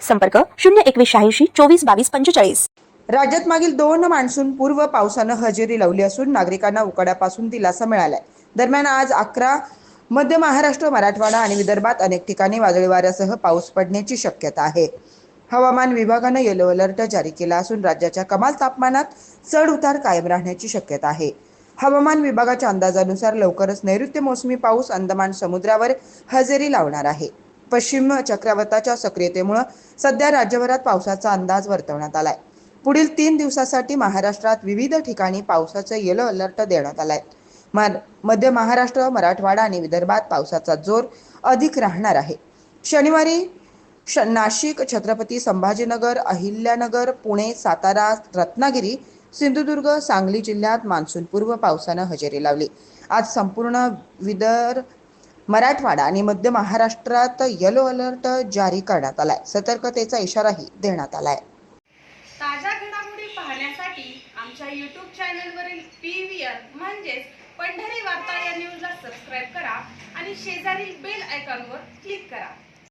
संपर्क शून्य एकवीस शहाऐंशी चोवीस बावीस पंचेचाळीस. राज्यात मागील दोन मान्सून पूर्व पावसानं हजेरी लावली असून नागरिकांना उकाड्यापासून दिलासा मिळालाय. दरम्यान आज अकरा मध्य महाराष्ट्र मराठवाडा आणि विदर्भात अनेक ठिकाणी वादळी वाऱ्यासह पाऊस पडण्याची शक्यता आहे. हवामान विभागानं येलो अलर्ट जारी केला असून राज्याच्या कमाल तापमानात चढ उतार कायम राहण्याची शक्यता आहे. हवामान विभागाच्या अंदाजानुसार लवकरच नैऋत्य मोसमी पाऊस अंदमान समुद्रावर हजेरी लावणार आहे. पश्चिम चक्रवाताच्या सक्रियतेमुळं सध्या राज्यभरात पावसाचा अंदाज वर्तवण्यात आलाय. पुढील तीन दिवसासाठी महाराष्ट्रात विविध ठिकाणी पावसाचं येलो अलर्ट देण्यात आलाय. मध्य महाराष्ट्र मराठवाडा आणि विदर्भात पावसाचा जोर अधिक राहणार आहे. शनिवारी श नाशिक छत्रपती संभाजीनगर अहिल्यानगर पुणे सातारा रत्नागिरी सिंधुदुर्ग सांगली जिल्ह्यात मान्सूनपूर्व पावसानं हजेरी लावली. आज संपूर्ण विदर्भ मराठवाडा आणि मध्य महाराष्ट्रात येलो अलर्ट जारी करण्यात आलाय. सतर्कतेचा इशाराही देण्यात आलाय. ताज्या घडामोडी पाहण्यासाठी आमच्या यूट्यूब चॅनलवरील पी व्ही आर म्हणजेच पंढरी वार्ता या न्यूजला सबस्क्राईब करा आणि शेजारील बेल आयकॉनवर क्लिक करा.